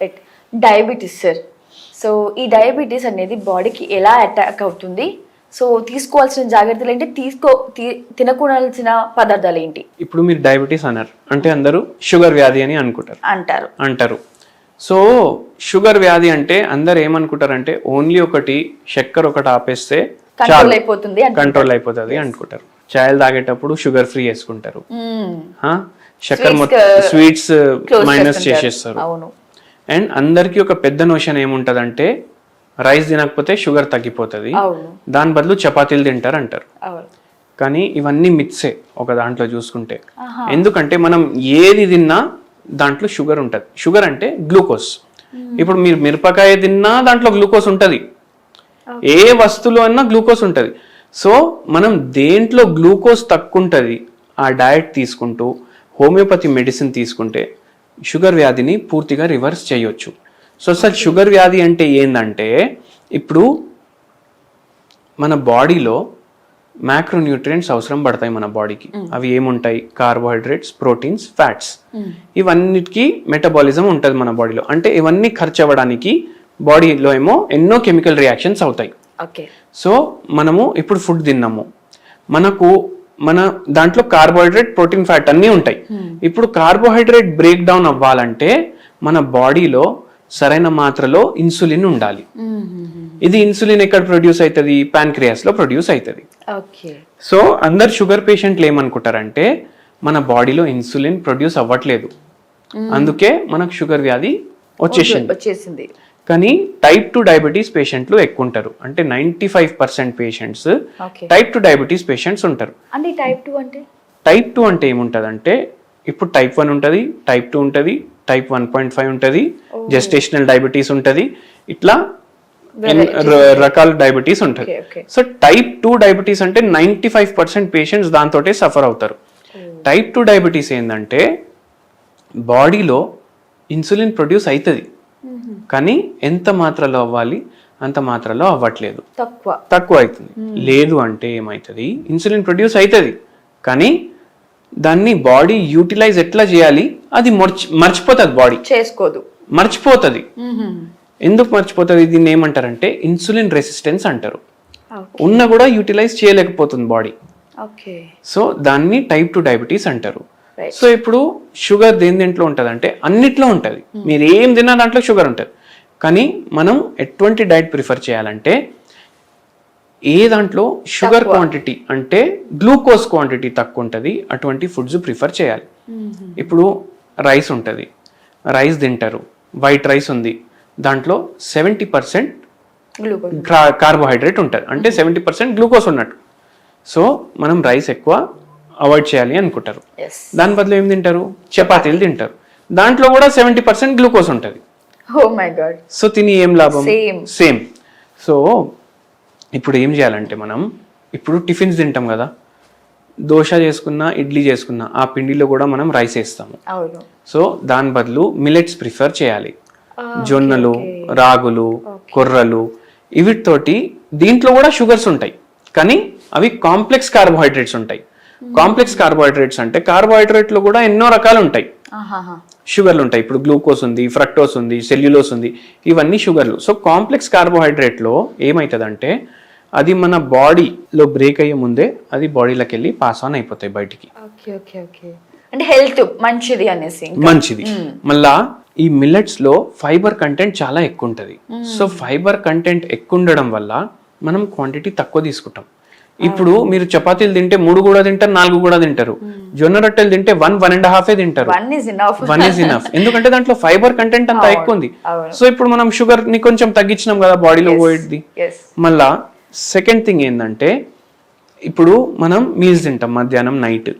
Right diabetes sir so ఈ diabetes అనేది బాడీకి ఎలా అటాక్ అవుతుంది? సో తీసుకోవాల్సిన జాగ్రత్తలు ఏంటి? తీసుకో తినకూడాల్సిన పదార్థాలు ఏంటి? ఇప్పుడు మీరు డయాబెటీస్ అన్నారు. అంటే అందరూ షుగర్ వ్యాధి అని అనుకుంటారు. అంటారు. అంటారు. సో షుగర్ వ్యాధి అంటే అందరు ఏమనుకుంటారంటే ఓన్లీ ఒకటి చక్కెర ఒకటి ఆపేస్తే కంట్రోల్ అయిపోతుంది కంట్రోల్ అయిపోతుంది అనుకుంటారు. చాయలు తాగేటప్పుడు షుగర్ ఫ్రీ వేసుకుంటారు. ఆ? చక్కెర మొత్తం స్వీట్స్ మైనస్. చేసేస్తారు. అండ్ అందరికీ ఒక పెద్ద నోషన్ ఏముంటదంటే రైస్ తినకపోతే షుగర్ తగ్గిపోతుంది. దాని బదులు చపాతీలు తింటారు అంటారు. కానీ ఇవన్నీ మిత్సే ఒక దాంట్లో చూసుకుంటే. ఎందుకంటే మనం ఏది తిన్నా దాంట్లో షుగర్ ఉంటుంది. షుగర్ అంటే గ్లూకోజ్ ఇప్పుడు మీరు మిరపకాయ తిన్నా దాంట్లో గ్లూకోజ్ ఉంటుంది. ఏ వస్తువులో అన్నా గ్లూకోజ్ ఉంటుంది. సో మనం దేంట్లో గ్లూకోజ్ తక్కువ ఉంటుంది ఆ డయట్ తీసుకుంటూ హోమియోపతి మెడిసిన్ తీసుకుంటే షుగర్ వ్యాధిని పూర్తిగా రివర్స్ చేయొచ్చు. సో అసలు షుగర్ వ్యాధి అంటే ఏంటంటే ఇప్పుడు మన బాడీలో మ్యాక్రోన్యూట్రియంట్స్ అవసరం పడతాయి మన బాడీకి. అవి ఏముంటాయి? Carbohydrates proteins fats. ఇవన్నిటికీ మెటబాలిజం ఉంటుంది మన బాడీలో. అంటే ఇవన్నీ ఖర్చు అవ్వడానికి బాడీలో ఏమో ఎన్నో కెమికల్ రియాక్షన్స్ అవుతాయి. ఓకే. సో మనము ఇప్పుడు ఫుడ్ తిన్నాము. మనకు మన దాంట్లో కార్బోహైడ్రేట్ ప్రోటీన్ ఫ్యాట్ అన్నీ ఉంటాయి. ఇప్పుడు కార్బోహైడ్రేట్ బ్రేక్ డౌన్ అవ్వాలంటే మన బాడీలో సరైన మాత్రలో ఇన్సులిన్ ఉండాలి. ఇది ఇన్సులిన్ ఎక్కడ ప్రొడ్యూస్ అవుతుంది ప్యాన్క్రియాస్లో ప్రొడ్యూస్ అవుతుంది సో అందరు షుగర్ పేషెంట్లు ఏమనుకుంటారంటే మన బాడీలో ఇన్సులిన్ ప్రొడ్యూస్ అవ్వట్లేదు. అందుకే మనకు షుగర్ వ్యాధి వచ్చేసింది. వచ్చేసింది. కానీ టైప్ టు డయాబెటీస్ పేషెంట్లు ఎక్కువ ఉంటారు అంటే ninety five percent patients type two diabetes patients ఉంటారు. అంటే టైప్ టూ అంటే? టైప్ టూ అంటే ఏముంటుందంటే ఇప్పుడు టైప్ వన్ ఉంటుంది టైప్ టూ ఉంటుంది టైప్ వన్ పాయింట్ ఫైవ్ ఉంటుంది జెస్టేషనల్ డయాబెటీస్ ఉంటుంది ఇట్లా రకాల డయాబెటీస్ ఉంటుంది సో టైప్ టూ డయాబెటీస్ అంటే నైంటీ ఫైవ్ పర్సెంట్ పేషెంట్స్ దాంతో సఫర్ అవుతారు టైప్ టూ డయాబెటీస్ ఏంటంటే బాడీలో ఇన్సులిన్ ప్రొడ్యూస్ అవుతుంది కానీ ఎంత మాత్రలో అవ్వాలి అంత మాత్రలో అవ్వట్లేదు. తక్కువ. తక్కువ అవుతుంది. లేదు అంటే ఏమవుతుంది ఇన్సులిన్ ప్రొడ్యూస్ అవుతుంది కానీ దాన్ని బాడీ యూటిలైజ్ ఎట్లా చేయాలి? అది మర్చి మర్చిపోతుంది బాడీ. చేసుకోదు. మర్చిపోతుంది. ఎందుకు మర్చిపోతుంది? దీన్ని ఏమంటారంటే ఇన్సులిన్ రెసిస్టెన్స్ అంటారు. ఉన్న కూడా యూటిలైజ్ చేయలేకపోతుంది బాడీ. ఓకే. సో దాన్ని టైప్ టు డయాబెటీస్ అంటారు. సో ఇప్పుడు షుగర్ దేని దేంట్లో ఉంటుంది అంటే అన్నిట్లో ఉంటుంది. మీరు ఏం తిన్నా దాంట్లో షుగర్ ఉంటుంది. కానీ మనం ఎటువంటి డైట్ ప్రిఫర్ చేయాలంటే ఏ దాంట్లో షుగర్ క్వాంటిటీ అంటే గ్లూకోజ్ క్వాంటిటీ తక్కువ ఉంటుంది అటువంటి ఫుడ్స్ ప్రిఫర్ చేయాలి. ఇప్పుడు రైస్ ఉంటుంది. రైస్ తింటారు. వైట్ రైస్ ఉంది. దాంట్లో సెవెంటీ పర్సెంట్ కార్బోహైడ్రేట్ ఉంటుంది. అంటే సెవెంటీ పర్సెంట్ గ్లూకోజ్ ఉన్నట్టు. సో మనం రైస్ ఎక్కువ అవాయిడ్ చేయాలి అనుకుంటారు. దాని బదులు ఏం తింటారు? చపాతీలు తింటారు. దాంట్లో కూడా సెవెంటీ పర్సెంట్ గ్లూకోజ్ ఉంటుంది. ఓ మై గాడ్ సో తిని ఏం లాభం. సేమ్ సో ఇప్పుడు ఏం చేయాలంటే మనం ఇప్పుడు టిఫిన్స్ తింటాం కదా. దోశ చేసుకున్నా ఇడ్లీ చేసుకున్నా ఆ పిండిలో కూడా మనం రైస్ వేస్తాము. సో దాని బదులు మిలెట్స్ ప్రిఫర్ చేయాలి. జొన్నలు రాగులు కొర్రలు వీటితోటి దీంట్లో కూడా షుగర్స్ ఉంటాయి. కానీ అవి కాంప్లెక్స్ కార్బోహైడ్రేట్స్ ఉంటాయి. కాంప్లెక్స్ కార్బోహైడ్రేట్స్ అంటే కార్బోహైడ్రేట్లో కూడా ఎన్నో రకాలు ఉంటాయి. షుగర్లు ఉంటాయి. ఇప్పుడు గ్లూకోజ్ ఉంది ఫ్రక్టోస్ ఉంది సెల్యులోస్ ఉంది. ఇవన్నీ షుగర్లు. సో కాంప్లెక్స్ కార్బోహైడ్రేట్లో ఏమవుతుందంటే అది మన బాడీలో బ్రేక్ అయ్యే ముందే అది బాడీలోకి వెళ్ళి పాస్ ఆన్ అయిపోతాయి బయటికి. Okay okay okay. అంటే హెల్త్ మంచిది అనేసి మంచిది. మళ్ళా ఈ మిల్లెట్స్లో ఫైబర్ కంటెంట్ చాలా ఎక్కువ ఉంటుంది సో ఫైబర్ కంటెంట్ ఎక్కువ ఉండడం వల్ల మనం క్వాంటిటీ తక్కువ తీసుకుంటాం. ఇప్పుడు మీరు చపాతీలు తింటే మూడు కూడా తింటారు నాలుగు కూడా తింటారు. జొన్న రొట్టెలు తింటే వన్ వన్ అండ్ హాఫే తింటారు. వన్ ఇస్ ఇనఫ్ ఎందుకంటే దాంట్లో ఫైబర్ కంటెంట్ అంతా ఎక్కువ ఉంది. సో ఇప్పుడు మనం షుగర్ని కొంచెం తగ్గించినాం కదా బాడీలో పోయేది మళ్ళా సెకండ్ థింగ్ ఏంటంటే ఇప్పుడు మనం మీల్స్ తింటాం మధ్యాహ్నం నైట్.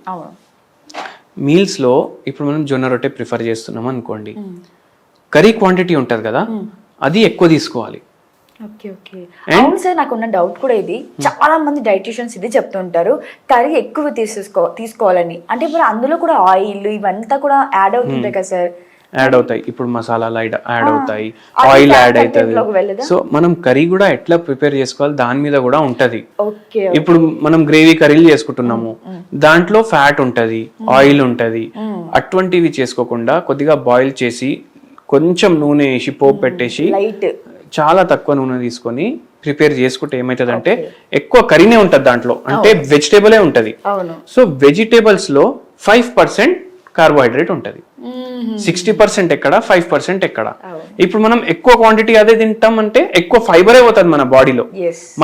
మీల్స్లో ఇప్పుడు మనం జొన్న రొట్టె ప్రిఫర్ చేస్తున్నాం అనుకోండి. కర్రీ క్వాంటిటీ ఉంటుంది కదా అది ఎక్కువ తీసుకోవాలి. అవును సార్ నాకు ఉన్న డౌట్ కూడా ఇది. చాలా మంది డైటీషియన్స్ ఇది చెప్తుంటారు. కర్రీ ఎక్కువ తీసుకో తీసుకోవాలని. అంటే ఇప్పుడు అందులో కూడా ఆయిల్ ఇవంతా కూడా యాడ్ అవుతుంటాయి కదా సార్. యాడ్ అవుతాయి. ఇప్పుడు మసాలాలు యాడ్ అవుతాయి. ఆయిల్ యాడ్ అవుతుంది? సో మనం కర్రీ కూడా ఎట్లా ప్రిపేర్ చేసుకోవాలి? దాని మీద కూడా ఉంటది. ఇప్పుడు మనం గ్రేవీ కర్రీలు చేసుకుంటున్నాము. దాంట్లో ఫ్యాట్ ఉంటది ఆయిల్ ఉంటది. అటువంటివి చేసుకోకుండా కొద్దిగా బాయిల్ చేసి కొంచెం నూనె వేసి పోపు పెట్టేసి చాలా తక్కువ నూనె తీసుకొని ప్రిపేర్ చేసుకుంటే ఏమవుతుందంటే ఎక్కువ కర్రీనే ఉంటుంది దాంట్లో. అంటే వెజిటేబులే ఉంటుంది. సో వెజిటేబల్స్లో ఫైవ్ పర్సెంట్ కార్బోహైడ్రేట్ ఉంటుంది. సిక్స్టీ పర్సెంట్ ఎక్కడ ఫైవ్ పర్సెంట్ ఎక్కడ. ఇప్పుడు మనం ఎక్కువ క్వాంటిటీ అదే తింటాం అంటే ఎక్కువ ఫైబరే పోతుంది మన బాడీలో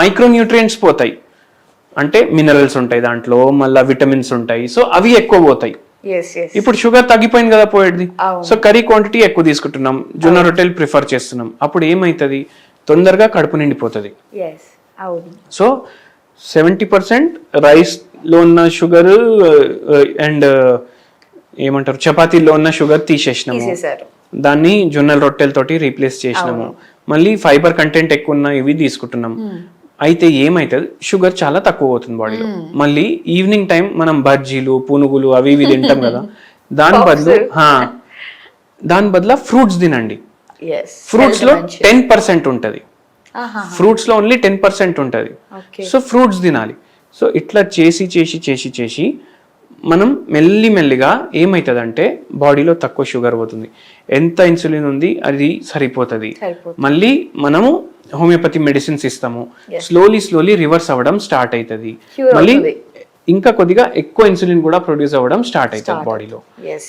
మైక్రో న్యూట్రియంట్స్ పోతాయి. అంటే మినరల్స్ ఉంటాయి దాంట్లో మళ్ళీ విటమిన్స్ ఉంటాయి. సో అవి ఎక్కువ పోతాయి. ఇప్పుడు షుగర్ తగ్గిపోయింది కదా పోయేది. సో కర్రీ క్వాంటిటీ ఎక్కువ తీసుకుంటున్నాం. జొన్న రొట్టెలు ప్రిఫర్ చేస్తున్నాం. అప్పుడు ఏమవుతుంది తొందరగా కడుపు నిండిపోతుంది. సో సెవెంటీ పర్సెంట్ రైస్లో ఉన్న షుగర్ అండ్ ఏమంటారు? చపాతీలో ఉన్న షుగర్ తీసేసినాము. దాన్ని జొన్నల రొట్టెలతోటి రీప్లేస్ చేసినాము. మళ్ళీ ఫైబర్ కంటెంట్ ఎక్కువ ఉన్న ఇవి తీసుకుంటున్నాం. అయితే ఏమైతుంది? షుగర్ చాలా తక్కువ అవుతుంది బాడీలో మళ్ళీ ఈవినింగ్ టైం మనం బజ్జీలు పునుగులు అవి ఇవి తింటాం కదా. దాని బదులు దాని బదులు ఫ్రూట్స్ తినండి. ఫ్రూట్స్లో టెన్ పర్సెంట్ ఉంటుంది. ఫ్రూట్స్లో ఓన్లీ టెన్ పర్సెంట్ ఉంటుంది. సో ఫ్రూట్స్ తినాలి. సో ఇట్లా చేసి చేసి చేసి చేసి మనం మెల్లి మెల్లిగా ఏమవుతుందంటే బాడీలో తక్కువ షుగర్ పోతుంది. ఎంత ఇన్సులిన్ ఉంది అది సరిపోతుంది. మళ్ళీ మనము హోమియోపతి మెడిసిన్స్ ఇస్తాము. స్లోలీ స్లోలీ రివర్స్ అవ్వడం స్టార్ట్ అవుతుంది మళ్ళీ. ఇంకా కొద్దిగా ఎక్కువ ఇన్సులిన్ కూడా ప్రొడ్యూస్ అవ్వడం స్టార్ట్ అవుతుంది బాడీలో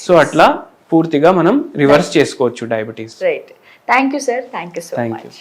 సో అట్లా పూర్తిగా మనం రివర్స్ చేసుకోవచ్చు diabetes right thank you sir thank you so. Much